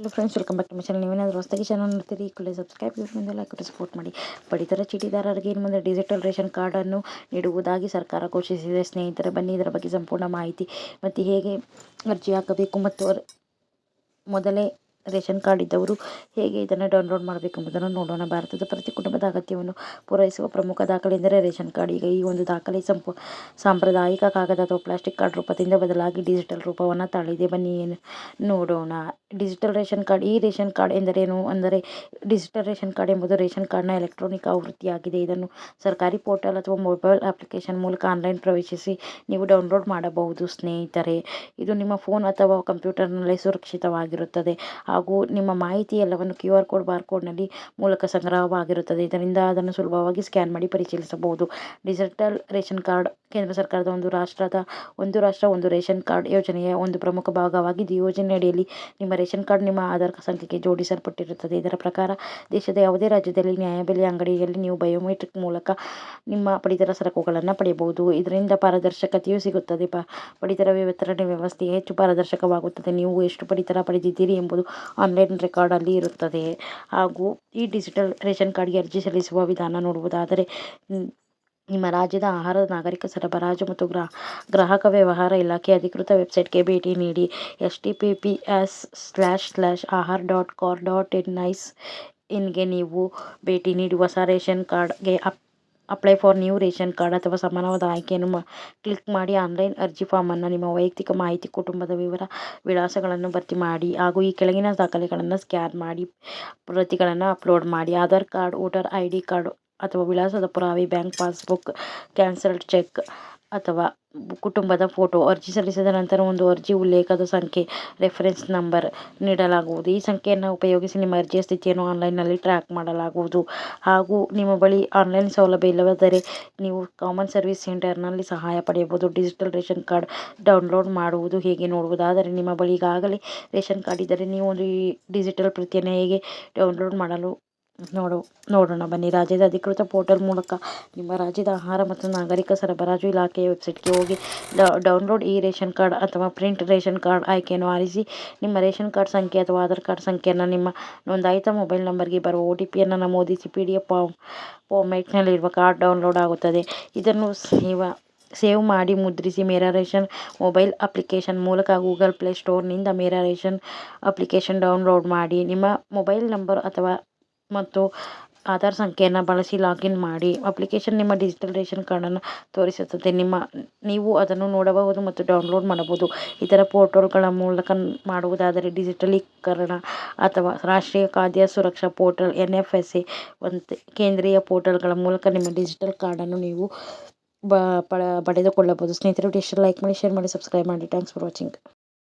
Hello friends welcome back to my channel ನೀವೇನಾದರೂ ಹೊಸದಾಗಿ channel ನೋಡ್ತೀರಿ, ಈ ಕೂಡಲೇ ಸಬ್ಸ್ಕ್ರೈಬ್ ಮುಂದೆ ಲೈಕ್ ಸಪೋರ್ಟ್ ಮಾಡಿ. ಪಡಿತರ ಚೀಟಿದಾರರಿಗೆ ಇನ್ನು ಮುಂದೆ ಡಿಜಿಟಲ್ ರೇಷನ್ ಕಾರ್ಡನ್ನು ನೀಡುವುದಾಗಿ ಸರ್ಕಾರ ಘೋಷಿಸಿದೆ. ಸ್ನೇಹಿತರೆ, ಬನ್ನಿ, ಇದರ ಬಗ್ಗೆ ಸಂಪೂರ್ಣ ಮಾಹಿತಿ ಮತ್ತು ಹೇಗೆ ಅರ್ಜಿ ಹಾಕಬೇಕು ಮತ್ತು ಮೊದಲೇ ರೇಷನ್ ಕಾರ್ಡ್ ಇದ್ದವರು ಹೇಗೆ ಇದನ್ನು ಡೌನ್ಲೋಡ್ ಮಾಡಬೇಕು ಎಂಬುದನ್ನು ನೋಡೋಣ. ಭಾರತದ ಪ್ರತಿ ಕುಟುಂಬದ ಅಗತ್ಯವನ್ನು ಪೂರೈಸುವ ಪ್ರಮುಖ ದಾಖಲೆ ಎಂದರೆ ರೇಷನ್ ಕಾರ್ಡ್. ಈಗ ಈ ಒಂದು ದಾಖಲೆ ಸಂಪು, ಸಾಂಪ್ರದಾಯಿಕ ಕಾಗದ ಅಥವಾ ಪ್ಲಾಸ್ಟಿಕ್ ಕಾರ್ಡ್ ರೂಪದಿಂದ ಬದಲಾಗಿ ಡಿಜಿಟಲ್ ರೂಪವನ್ನು ತಾಳಿದೆ. ಬನ್ನಿ, ಏನು ನೋಡೋಣ. ಡಿಜಿಟಲ್ ರೇಷನ್ ಕಾರ್ಡ್, ಈ ರೇಷನ್ ಕಾರ್ಡ್ ಎಂದರೇನು? ಅಂದರೆ ಡಿಜಿಟಲ್ ರೇಷನ್ ಕಾರ್ಡ್ ಎಂಬುದು ರೇಷನ್ ಕಾರ್ಡ್ನ ಎಲೆಕ್ಟ್ರಾನಿಕ್ ಆವೃತ್ತಿಯಾಗಿದೆ. ಇದನ್ನು ಸರ್ಕಾರಿ ಪೋರ್ಟಲ್ ಅಥವಾ ಮೊಬೈಲ್ ಅಪ್ಲಿಕೇಶನ್ ಮೂಲಕ ಆನ್ಲೈನ್ ಪ್ರವೇಶಿಸಿ ನೀವು ಡೌನ್ಲೋಡ್ ಮಾಡಬಹುದು. ಸ್ನೇಹಿತರೆ, ಇದು ನಿಮ್ಮ ಫೋನ್ ಅಥವಾ ಕಂಪ್ಯೂಟರ್ನಲ್ಲಿ ಸುರಕ್ಷಿತವಾಗಿರುತ್ತದೆ. ಹಾಗೂ ನಿಮ್ಮ ಮಾಹಿತಿ ಎಲ್ಲವನ್ನು ಕ್ಯೂ ಆರ್ ಕೋಡ್ ಬಾರ್ ಕೋಡ್ನಲ್ಲಿ ಮೂಲಕ ಸಂಗ್ರಹವಾಗಿರುತ್ತದೆ. ಇದರಿಂದ ಅದನ್ನು ಸುಲಭವಾಗಿ ಸ್ಕ್ಯಾನ್ ಮಾಡಿ ಪರಿಶೀಲಿಸಬಹುದು. ಡಿಜಿಟಲ್ ರೇಷನ್ ಕಾರ್ಡ್, ಕೇಂದ್ರ ಸರ್ಕಾರದ ಒಂದು ರಾಷ್ಟ್ರದ ಒಂದು ರಾಷ್ಟ್ರ, ಒಂದು ರೇಷನ್ ಕಾರ್ಡ್ ಯೋಜನೆಯ ಒಂದು ಪ್ರಮುಖ ಭಾಗವಾಗಿದ್ದು ಈ ಯೋಜನೆಯಡಿಯಲ್ಲಿ ನಿಮ್ಮ ರೇಷನ್ ಕಾರ್ಡ್, ನಿಮ್ಮ ಆಧಾರ್ ಸಂಖ್ಯೆಗೆ ಜೋಡಿಸಲ್ಪಟ್ಟಿರುತ್ತದೆ. ಇದರ ಪ್ರಕಾರ ದೇಶದ ಯಾವುದೇ ರಾಜ್ಯದಲ್ಲಿ ನ್ಯಾಯಬೆಲೆ ಅಂಗಡಿಯಲ್ಲಿ ನೀವು ಬಯೋಮೆಟ್ರಿಕ್ ಮೂಲಕ ನಿಮ್ಮ ಪಡಿತರ ಸರಕುಗಳನ್ನು ಪಡೆಯಬಹುದು. ಇದರಿಂದ ಪಾರದರ್ಶಕತೆಯೂ ಸಿಗುತ್ತದೆ. ಪ, ಪಡಿತರ ವಿತರಣೆ ವ್ಯವಸ್ಥೆ ಹೆಚ್ಚು ಪಾರದರ್ಶಕವಾಗುತ್ತದೆ. ನೀವು ಎಷ್ಟು ಪಡಿತರ ಪಡೆದಿದ್ದೀರಿ ಎಂಬುದು ಆನ್ಲೈನ್ ರೆಕಾರ್ಡಲ್ಲಿ ಇರುತ್ತದೆ. ಹಾಗೂ ಈ ಡಿಜಿಟಲ್ ರೇಷನ್ ಕಾರ್ಡ್ಗೆ ಅರ್ಜಿ ಸಲ್ಲಿಸುವ ವಿಧಾನ ನೋಡುವುದಾದರೆ ನಿಮ್ಮ ರಾಜ್ಯದ ಆಹಾರ, ನಾಗರಿಕ ಸರಬರಾಜು ಮತ್ತು ಗ್ರಾ, ಗ್ರಾಹಕ ವ್ಯವಹಾರ ಇಲಾಖೆ ಅಧಿಕೃತ ವೆಬ್ಸೈಟ್ಗೆ ಭೇಟಿ ನೀಡಿ. S T P P S slash slash Ahar dot Kar dot in nice ಇನ್ಗೆ ನೀವು ಭೇಟಿ ನೀಡಿ ಹೊಸ ರೇಷನ್ ಕಾರ್ಡ್ಗೆ up apply for new ration card ಅಥವಾ ಸಮಾನವಾದ ಆಯ್ಕೆಯನ್ನು ಮ ಕ್ಲಿಕ್ ಮಾಡಿ ಆನ್ಲೈನ್ ಅರ್ಜಿ ಫಾರ್ಮನ್ನು ನಿಮ್ಮ ವೈಯಕ್ತಿಕ ಮಾಹಿತಿ ಕುಟುಂಬದ ವಿವರ ವಿಳಾಸಗಳನ್ನು ಭರ್ತಿ ಮಾಡಿ ಹಾಗೂ ಈ ಕೆಳಗಿನ ದಾಖಲೆಗಳನ್ನು ಸ್ಕ್ಯಾನ್ ಮಾಡಿ ಪ್ರತಿಗಳನ್ನು ಅಪ್ಲೋಡ್ ಮಾಡಿ. Aadhaar card voter I D card ಅಥವಾ ವಿಳಾಸದ ಪುರಾವೆ ಬ್ಯಾಂಕ್ ಪಾಸ್ಬುಕ್ ಕ್ಯಾನ್ಸಲ್ಡ್ ಚೆಕ್ ಅಥವಾ ಕುಟುಂಬದ ಫೋಟೋ ಅರ್ಜಿ ಸಲ್ಲಿಸಿದ ನಂತರ ಒಂದು ಅರ್ಜಿ ಉಲ್ಲೇಖದ ಸಂಖ್ಯೆ ರೆಫರೆನ್ಸ್ ನಂಬರ್ ನೀಡಲಾಗುವುದು. ಈ ಸಂಖ್ಯೆಯನ್ನು ಉಪಯೋಗಿಸಿ ನಿಮ್ಮ ಅರ್ಜಿಯ ಸ್ಥಿತಿಯನ್ನು ಆನ್ಲೈನ್ನಲ್ಲಿ ಟ್ರ್ಯಾಕ್ ಮಾಡಲಾಗುವುದು. ಹಾಗೂ ನಿಮ್ಮ ಬಳಿ ಆನ್ಲೈನ್ ಸೌಲಭ್ಯ ಇಲ್ಲವಾದರೆ ನೀವು ಕಾಮನ್ ಸರ್ವಿಸ್ ಸೆಂಟರ್ನಲ್ಲಿ ಸಹಾಯ ಪಡೆಯಬಹುದು. ಡಿಜಿಟಲ್ ರೇಷನ್ ಕಾರ್ಡ್ ಡೌನ್ಲೋಡ್ ಮಾಡುವುದು ಹೇಗೆ ನೋಡುವುದಾದರೆ ನಿಮ್ಮ ಬಳಿ ಈಗಾಗಲೇ ರೇಷನ್ ಕಾರ್ಡ್ ಇದ್ದರೆ ನೀವು ಒಂದು ಈ ಡಿಜಿಟಲ್ ಪ್ರತಿಯನ್ನು ಹೇಗೆ ಡೌನ್ಲೋಡ್ ಮಾಡಲು ನೋಡು, ನೋಡೋಣ ಬನ್ನಿ. ರಾಜ್ಯದ ಅಧಿಕೃತ ಪೋರ್ಟಲ್ ಮೂಲಕ ನಿಮ್ಮ ರಾಜ್ಯದ ಆಹಾರ ಮತ್ತು ನಾಗರಿಕ ಸರಬರಾಜು ಇಲಾಖೆಯ ವೆಬ್ಸೈಟ್ಗೆ ಹೋಗಿ ಡೌನ್ಲೋಡ್ ಈ ರೇಷನ್ ಕಾರ್ಡ್ ಅಥವಾ ಪ್ರಿಂಟ್ ರೇಷನ್ ಕಾರ್ಡ್ ಆಯ್ಕೆಯನ್ನು ಆರಿಸಿ, ನಿಮ್ಮ ರೇಷನ್ ಕಾರ್ಡ್ ಸಂಖ್ಯೆ ಅಥವಾ ಆಧಾರ್ ಕಾರ್ಡ್ ಸಂಖ್ಯೆಯನ್ನು ನಿಮ್ಮ ನೋಂದಾಯಿತ ಮೊಬೈಲ್ ನಂಬರ್ಗೆ ಬರುವ ಒ ಟಿ ಪಿಯನ್ನು ನಮೂದಿಸಿ, ಪಿ ಡಿ ಎಫ್ ಫಾರ್ಮ್ಯಾಟ್ನಲ್ಲಿರುವ ಕಾರ್ಡ್ ಡೌನ್ಲೋಡ್ ಆಗುತ್ತದೆ. ಇದನ್ನು ಸೇವ, ಸೇವ್ ಮಾಡಿ ಮುದ್ರಿಸಿ ಮೇರಾ ರೇಷನ್ ಮೊಬೈಲ್ ಅಪ್ಲಿಕೇಶನ್ ಮೂಲಕ ಗೂಗಲ್ ಪ್ಲೇ ಸ್ಟೋರ್ನಿಂದ ಮೇರಾ ರೇಷನ್ ಅಪ್ಲಿಕೇಶನ್ ಡೌನ್ಲೋಡ್ ಮಾಡಿ, ನಿಮ್ಮ ಮೊಬೈಲ್ ನಂಬರ್ ಅಥವಾ ಮತ್ತು ಆಧಾರ್ ಸಂಖ್ಯೆಯನ್ನು ಬಳಸಿ ಲಾಗಿನ್ ಮಾಡಿ ಅಪ್ಲಿಕೇಶನ್ ನಿಮ್ಮ ಡಿಜಿಟಲ್ ರೇಷನ್ ಕಾರ್ಡನ್ನು ತೋರಿಸುತ್ತದೆ. ನಿಮ್ಮ, ನೀವು ಅದನ್ನು ನೋಡಬಹುದು ಮತ್ತು ಡೌನ್ಲೋಡ್ ಮಾಡಬಹುದು. ಇತರ ಪೋರ್ಟಲ್ಗಳ ಮೂಲಕ ಮಾಡುವುದಾದರೆ ಡಿಜಿಟಲೀಕರಣ ಅಥವಾ ರಾಷ್ಟ್ರೀಯ ಖಾದ್ಯ ಸುರಕ್ಷಾ portal N F S A ಒಂದು ಕೇಂದ್ರೀಯ ಪೋರ್ಟಲ್ಗಳ ಮೂಲಕ ನಿಮ್ಮ ಡಿಜಿಟಲ್ ಕಾರ್ಡನ್ನು ನೀವು ಬ, ಪಡೆದುಕೊಳ್ಳಬಹುದು. ಸ್ನೇಹಿತರೆ ಇಷ್ಟ ಲೈಕ್ ಮಾಡಿ, ಶೇರ್ ಮಾಡಿ, ಸಬ್ಸ್ಕ್ರೈಬ್ ಮಾಡಿ. Thanks for watching.